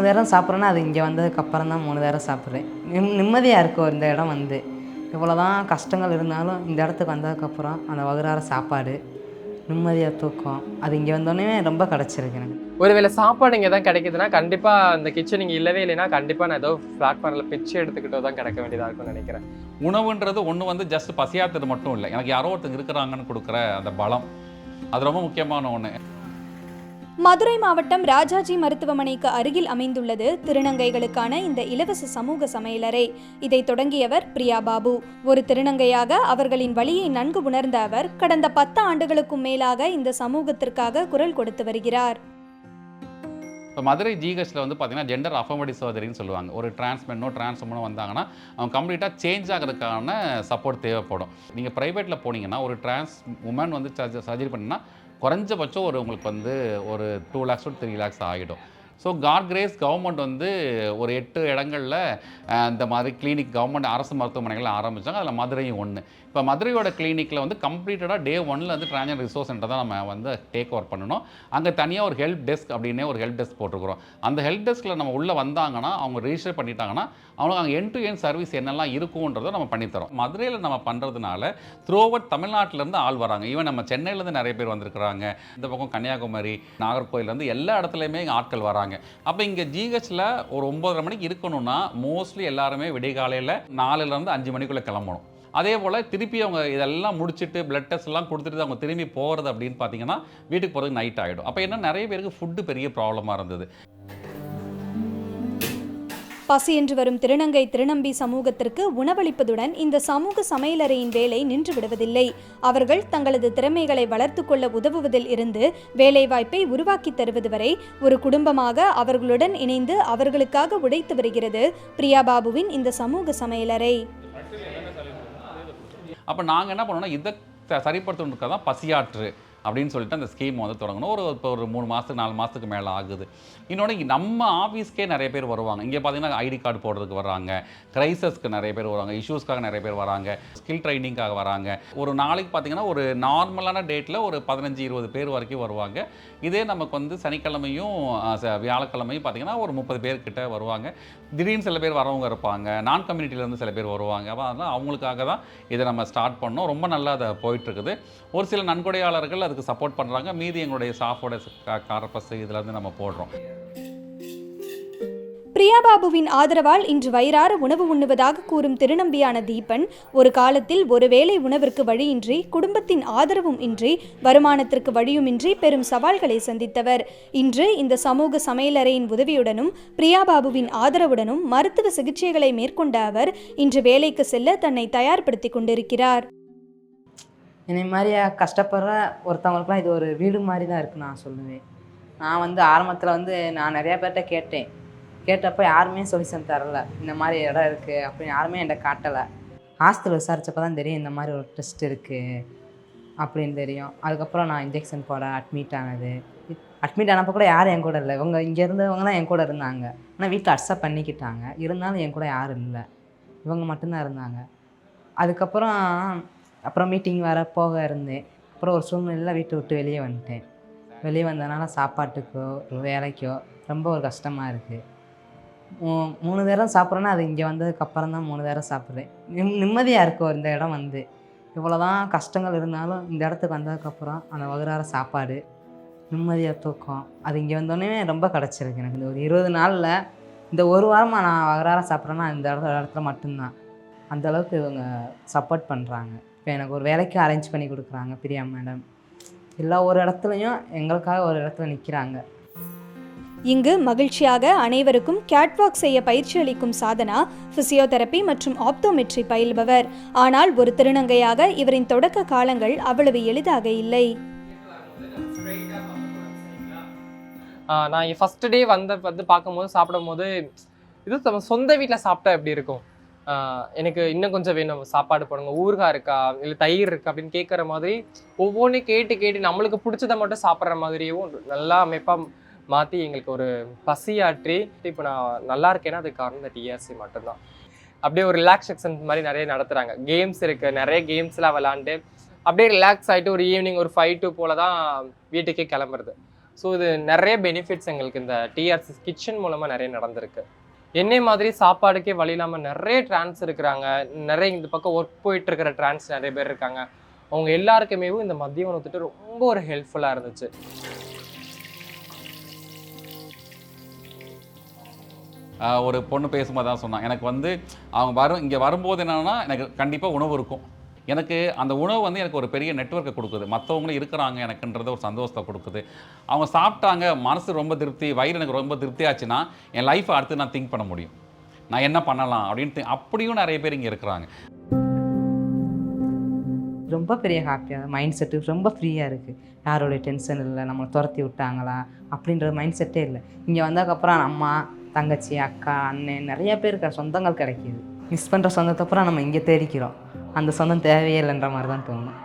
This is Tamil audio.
மூணு நேரம் சாப்பிட்றேன்னா அது இங்கே வந்ததுக்கப்புறம் தான் மூணு நேரம் சாப்பிட்றேன். நிம் நிம்மதியாக இருக்கும் இந்த இடம் வந்து. இவ்வளோ தான் கஷ்டங்கள் இருந்தாலும் இந்த இடத்துக்கு வந்ததுக்கப்புறம் அந்த வகுறார சாப்பாடு நிம்மதியாக தூக்கம் அது இங்கே வந்தோடனே ரொம்ப கிடச்சிருக்கு எனக்கு. ஒருவேளை சாப்பாடு இங்கே தான் கிடைக்குதுன்னா கண்டிப்பாக இந்த கிச்சன் இங்கே இல்லவே இல்லைன்னா கண்டிப்பாக நான் ஏதோ பிளாட்ஃபார்மில் பிச்சை எடுத்துக்கிட்டோ தான் கிடைக்க வேண்டியதாக இருக்கும்னு நினைக்கிறேன். உணவுன்றது ஒன்று வந்து ஜஸ்ட் பசியாத்துறது மட்டும் இல்லை. எனக்கு யாரோ ஒருத்தங்க இருக்கிறாங்கன்னு கொடுக்குற அந்த பலம். அது ரொம்ப முக்கியமான ஒன்று மதுரை மாவட்டம் ராஜாஜி மருத்துவமனைக்கு அருகில் அமைந்துள்ளது திருநங்கைகளுக்கான இந்த இலவச சமூக சமையலறை. இதை தொடங்கியவர் பிரியா பாபு. ஒரு திருநங்கையாக அவர்களின் வழியை நன்கு உணர்ந்த அவர் கடந்த பத்து ஆண்டுகளுக்கும் மேலாக இந்த சமூகத்திற்காக குரல் கொடுத்து வருகிறார். இப்போ மதுரை ஜிஹெச்சில் வந்து பார்த்தீங்கன்னா ஜெண்டர் அஃபமடி சர்ஜரின்னு சொல்லுவாங்க. ஒரு டிரான்ஸ்மென்னோ டிரான்ஸ்மென்னோ வந்தாங்கன்னா அவங்க கம்ப்ளீட்டாக சேஞ்ச் ஆகிறதுக்கான சப்போர்ட் தேவைப்படும். நீங்கள் ப்ரைவேட்டில் போனீங்கன்னா ஒரு டிரான்ஸ் உமன் வந்து சர்ஜரி பண்ணினா குறைஞ்சபட்சம் ஒரு உங்களுக்கு வந்து ஒரு two lakhs to three lakhs ஆகிடும். ஸோ காட் கிரேஸ் கவர்மெண்ட் வந்து ஒரு எட்டு இடங்களில் இந்த மாதிரி கிளினிக் கவர்மெண்ட் அரசு மருத்துவமனைகள் ஆரம்பித்தாங்க அதில் மதுரையும் ஒன்று இப்போ மதுரையோட கிளினிக்கில் வந்து கம்ப்ளீட்டடாக டே ஒன்ல வந்து டிரான்ஜன் ரிசோர்ஸ் சென்டர் தான் நம்ம வந்து டேக் ஓவர் பண்ணணும். அங்கே தனியாக ஒரு ஹெல்ப் டெஸ்க் அப்படின்னே ஒரு ஹெல்ப் டெஸ்க் போட்டிருக்கிறோம். அந்த ஹெல்ப் டெஸ்க்கில் நம்ம உள்ளே வந்தாங்கன்னா அவங்க ரெஜிஸ்டர் பண்ணிட்டாங்கன்னா அவங்களுக்கு அங்கே என் டு என் சர்வீஸ் என்னெல்லாம் இருக்குன்றதை நம்ம பண்ணித்தரோம். மதுரையில் நம்ம பண்ணுறதுனால த்ரோவட் தமிழ்நாட்டிலேருந்து ஆள் வராங்க. ஈவன் நம்ம சென்னையிலேருந்து நிறைய பேர் வந்திருக்கிறாங்க. இந்த பக்கம் கன்னியாகுமரி நாகர்கோயிலேருந்து எல்லா இடத்துலையுமே ஆட்கள் வராங்க. அப்போ இங்கே ஜிஹெச்சில் ஒரு ஒம்பதரை மணிக்கு இருக்கணும்னா மோஸ்ட்லி எல்லாருமே விடிகாலையில் நாலுலேருந்து அஞ்சு மணிக்குள்ளே கிளம்பணும். அதே போல் திருப்பி அவங்க இதெல்லாம் முடிச்சுட்டு பிளட் டெஸ்ட் எல்லாம் கொடுத்துட்டு அவங்க திரும்பி போகிறது அப்படின்னு பார்த்தீங்கன்னா வீட்டுக்கு போகிறதுக்கு நைட் ஆகிடும் அப்போ என்ன நிறைய பேருக்கு ஃபுட்டு பெரிய ப்ராப்ளமாக இருந்தது. பசி என்று வரும் திருநங்கை திருநம்பி சமூகத்திற்கு உணவளிப்பதுடன் இந்த சமூக சமையலறையின் வேலை நின்று விடுவதில்லை. அவர்கள் தங்களது திறமைகளை வளர்த்து கொள்ள உதவுவதில் இருந்து வேலைவாய்ப்பை உருவாக்கி தருவது வரை ஒரு குடும்பமாக அவர்களுடன் இணைந்து அவர்களுக்காக உழைத்து வருகிறது பிரியா பாபுவின் இந்த சமூக சமையலறை. அப்போ நாங்கள் என்ன பண்ணோம்னா இதை சரிப்படுத்தணுக்காக தான் பசியாற்று. அப்படின்னு சொல்லிட்டு அந்த ஸ்கீம் வந்து தொடங்கணும். ஒரு இப்போ ஒரு மூணு மாதத்துக்கு நாலு மாதத்துக்கு மேலே ஆகுது. இன்னொன்று நம்ம ஆஃபீஸ்க்கே நிறைய பேர் வருவாங்க. இங்கே பார்த்தீங்கன்னா ஐடி கார்டு போடுறதுக்கு வராங்க கிரைசஸ்க்கு நிறைய பேர் வருவாங்க. இஷ்யூஸ்க்காக நிறைய பேர் வராங்க. ஸ்கில் ட்ரைனிங்காக வராங்க. ஒரு நாளைக்கு பார்த்தீங்கன்னா ஒரு நார்மலான டேட்டில் ஒரு பதினஞ்சு இருபது பேர் வரைக்கும் வருவாங்க. இதே நமக்கு வந்து சனிக்கிழமையும் ச- வியாழக்கிழமையும் பார்த்தீங்கன்னா ஒரு முப்பது பேர்கிட்ட வருவாங்க. திடீர்னு சில பேர் வரவங்க இருப்பாங்க. நான் கம்யூனிட்டியிலேருந்து சில பேர் வருவாங்க. அப்போ அதனால் அவங்களுக்காக தான் இதை நம்ம ஸ்டார்ட் பண்ணோம். ரொம்ப நல்லா அதை போயிட்டுருக்குது ஒரு சில நன்கொடையாளர்கள் அதுக்கு சப்போர்ட் பண்ணுறாங்க மீதி எங்களுடைய ஸ்டாஃபோட காரப்பஸ் இதிலேருந்து நம்ம போடுறோம். பிரியாபாபுவின் ஆதரவால் இன்று வயிறார உணவு உண்ணுவதாக கூறும் திருநம்பியான தீபன் ஒரு காலத்தில் ஒருவேளை உணவிற்கு வழியின்றி குடும்பத்தின் ஆதரவும் இன்றி வருமானத்திற்கு வழியுமின்றி பெரும் சவால்களை சந்தித்தவர். இன்று இந்த சமூக சமையலறையின் உதவியுடனும் பிரியாபாபுவின் ஆதரவுடனும் மருத்துவ சிகிச்சைகளை மேற்கொண்ட அவர் இன்று வேலைக்கு செல்ல தன்னை தயார்படுத்திக் கொண்டிருக்கிறார். என்னை மாதிரி கஷ்டப்படுற ஒருத்தவங்களுக்குலாம் இது ஒரு வீடு மாதிரி தான் இருக்குது நான் சொல்லுவேன். நான் வந்து ஆரம்பத்தில் வந்து நான் நிறையா பேர்கிட்ட கேட்டேன். கேட்டப்போ யாருமே சொல்யூஷன் தரல. இந்த மாதிரி இடம் இருக்குது அப்படின்னு யாருமே என்கிட்ட காட்டலை. ஹாஸ்டல் விசாரித்தப்போ தான் தெரியும் இந்த மாதிரி ஒரு டெஸ்ட் இருக்குது அப்படின்னு தெரியும். அதுக்கப்புறம் நான் இன்ஜெக்ஷன் போட அட்மிட் ஆனது. அட்மிட் ஆனப்போ கூட யாரும் என் கூட இல்லை. இவங்க இங்கே இருந்தவங்கலாம் என் கூட இருந்தாங்க. ஆனால் வீட்டில் அக்செப்ட் பண்ணிக்கிட்டாங்க. இருந்தாலும் என் கூட யாரும் இல்லை. இவங்க மட்டும்தான் இருந்தாங்க. அதுக்கப்புறம் அப்புறம் மீட்டிங் வர போக இருந்தேன் அப்புறம் ஒரு சூழ்நிலையில் வீட்டை விட்டு வெளியே வந்துட்டேன். வெளியே வந்ததுனால சாப்பாட்டுக்கோ வேலைக்கோ ரொம்ப ஒரு கஷ்டமாக இருக்குது மூணு நேரம் சாப்பிட்றேன்னா அது இங்கே வந்ததுக்கப்புறம் தான் மூணு நேரம் சாப்பிட்றேன். நிம் நிம்மதியாக இருக்கும் இந்த இடம் வந்து. இவ்வளோ தான் கஷ்டங்கள் இருந்தாலும் இந்த இடத்துக்கு வந்ததுக்கப்புறம் அந்த வகுறார சாப்பாடு நிம்மதியாக தூக்கம் அது இங்கே வந்தோடனே ரொம்ப கிடச்சிருக்கு எனக்கு. இந்த ஒரு இருபது நாளில் இந்த ஒரு வாரமாக நான் வகுறார சாப்பிட்றேன்னா இந்த இடத்துல இடத்துல மட்டும்தான். அந்த அளவுக்கு இவங்க சப்போர்ட் பண்ணுறாங்க இப்போ எனக்கு ஒரு வேலைக்கு அரேஞ்ச் பண்ணி கொடுக்குறாங்க பிரியா மேடம் எல்லா ஒரு இடத்துலையும் எங்களுக்காக ஒரு இடத்துல நிற்கிறாங்க இங்கு மகிழ்ச்சியாக அனைவருக்கும் கேட்வாக் செய்ய பயிற்சி அளிக்கும் சாதனா பிசியோதெரபி மற்றும் ஆப்தோமெட்ரி பயில்பவர். ஆனால் ஒரு திருநங்கையாக இவரின் தொடக்க காலங்கள் அவ்வளவு எளிதாக இல்லை. நான் ஃபர்ஸ்ட் டே வந்த வந்து பார்க்கும்போது சாப்பிடும்போது இது நம்ம சொந்த வீட்டில் சாப்பிட்டா எப்படி இருக்கும்? எனக்கு இன்னும் கொஞ்சம் வேணும். சாப்பாடு போடுங்க. ஊறுகாய் இருக்கா? இல்லை தயிர் இருக்கா? அப்படின்னு கேட்குற மாதிரி ஒவ்வொன்றையும் கேட்டு கேட்டு நம்மளுக்கு பிடிச்சதை மட்டும் சாப்பிட்ற மாதிரியும் நல்லா அமைப்பாக மாற்றி எங்களுக்கு ஒரு பசியாற்றி இப்போ நான் நல்லா இருக்கேன்னா அதுக்கு காரணம் இந்த டிஆர்சி மட்டும்தான். அப்படியே ஒரு ரிலாக்ஸேஷன் மாதிரி நிறைய நடத்துகிறாங்க கேம்ஸ் இருக்குது நிறைய கேம்ஸ்லாம் விளாண்டு அப்படியே ரிலாக்ஸ் ஆகிட்டு ஒரு ஈவினிங் ஒரு ஃபைவ் டூ போல் தான் வீட்டுக்கே கிளம்புறது. ஸோ இது நிறைய பெனிஃபிட்ஸ் எங்களுக்கு இந்த டிஆர்சி கிச்சன் மூலமாக நிறைய நடந்திருக்கு. என்னை மாதிரி சாப்பாடுக்கே வழி இல்லாமல் நிறைய ட்ரான்ஸ் இருக்கிறாங்க. நிறைய இந்த பக்கம் ஒர்க் போயிட்டு இருக்கிற ட்ரான்ஸ் நிறைய பேர் இருக்காங்க. அவங்க எல்லாருக்குமே இந்த மதிய உணவு திட்டம் ரொம்ப ஒரு ஹெல்ப்ஃபுல்லாக இருந்துச்சு. ஒரு பொண்ணு பேசும்போது தான் சொன்னான். எனக்கு வந்து அவங்க வரும் இங்கே வரும்போது என்னென்னா எனக்கு கண்டிப்பாக உணவு இருக்கும். எனக்கு அந்த உணவு வந்து எனக்கு ஒரு பெரிய நெட்வொர்க்கை கொடுக்குது. மற்றவங்களும் இருக்கிறாங்க எனக்குன்றது ஒரு சந்தோஷத்தை கொடுக்குது. அவங்க சாப்பிட்டாங்க மனசு ரொம்ப திருப்தி வயிறு எனக்கு ரொம்ப திருப்தி ஆச்சுன்னா என் லைஃப்பை அடுத்து நான் திங்க் பண்ண முடியும். நான் என்ன பண்ணலாம் அப்படின்ட்டு அப்படியும் நிறைய பேர் இங்கே இருக்கிறாங்க. ரொம்ப பெரிய ஹாப்பியாக மைண்ட் செட்டு ரொம்ப ஃப்ரீயாக இருக்குது யாரோடைய டென்ஷன் இல்லை நம்மளை துரத்தி விட்டாங்களா? அப்படின்ற மைண்ட் செட்டே இல்லை. இங்கே வந்ததுக்கப்புறம் அம்மா தங்கச்சி அக்கா அண்ணன் நிறைய பேர் சொந்தங்கள் கிடைக்கிது. மிஸ் பண்ணுற சொந்தத்தை அப்புறம் நம்ம இங்கே தேடிக்கிறோம். அந்த சொந்தம் தேவையே இல்லைன்ற மாதிரி தான் தோணும்.